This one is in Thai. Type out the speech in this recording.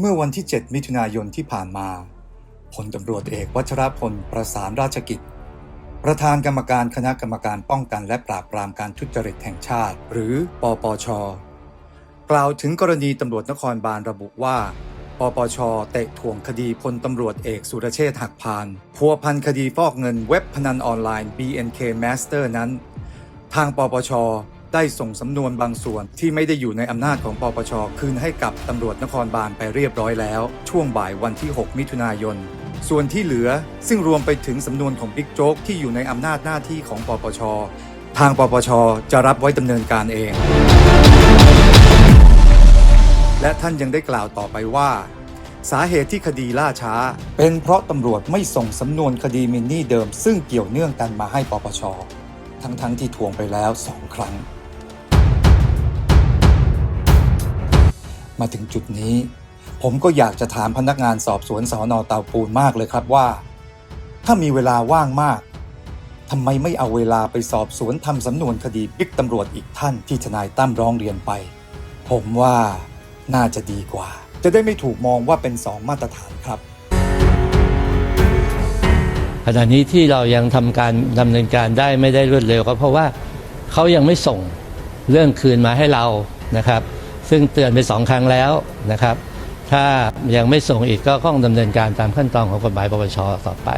เมื่อวันที่ 7 มิถุนายนที่ผ่านมาพลตำรวจเอกวัชรพลประสานราชกิจ ประธานกรรมการคณะกรรมการป้องกันและปราบปรามการทุจริตแห่งชาติ หรือปปช กล่าวถึงกรณีตำรวจนครบาลระบุว่า ปปช เตะถ่วงคดีพลตำรวจเอกสุรเชษฐ์หักพาน พัวพันคดีฟอกเงินเว็บพนันออนไลน์ BNK Master นั้น ทางปปช ได้ส่งสำนวนบางส่วน ที่ไม่ได้อยู่ในอำนาจของปปช คืนให้กับตำรวจนครบาลไปเรียบร้อยแล้ว ช่วงบ่ายวันที่ 6 มิถุนายน ส่วนที่เหลือซึ่งรวมไปถึงสำนวนของบิ๊กโจ๊กที่อยู่ในอำนาจหน้าที่ของปปช ทางปปช จะรับไว้ดำเนินการเอง และท่านยังได้กล่าวต่อไปว่าสาเหตุที่คดีล่าช้า เป็นเพราะตำรวจไม่ส่งสำนวนคดีมินนี่เดิม ซึ่งเกี่ยวเนื่องกันมาให้ปปช ทั้งๆทที่ทวงไปแล้วสองครั้ง มาถึงจุดนี้ ผมก็อยากจะถามพนักงานสอบสวนสอนอเตาปูนมากเลยครับว่า ถ้ามีเวลาว่างมากทำไมไม่เอาเวลาไปสอบสวนทำสำนวนคดีบิ๊กตำรวจอีกท่านที่ทนายตั้มร้องเรียนไป ผมว่าน่าจะดีกว่า จะได้ไม่ถูกมองว่าเป็นสองมาตรฐานครับขณะนี้ที่เรายังทำการดำเนินการได้ไม่ได้รวดเร็วก็เพราะว่าเขายังไม่ส่งเรื่องคืนมาให้เรานะครับ ซึ่งเตือนไปสองครั้งแล้วนะครับ ถ้ายังไม่ส่งอีกก็ต้องดำเนินการตามขั้นตอนของกฎหมายปปชต่อไป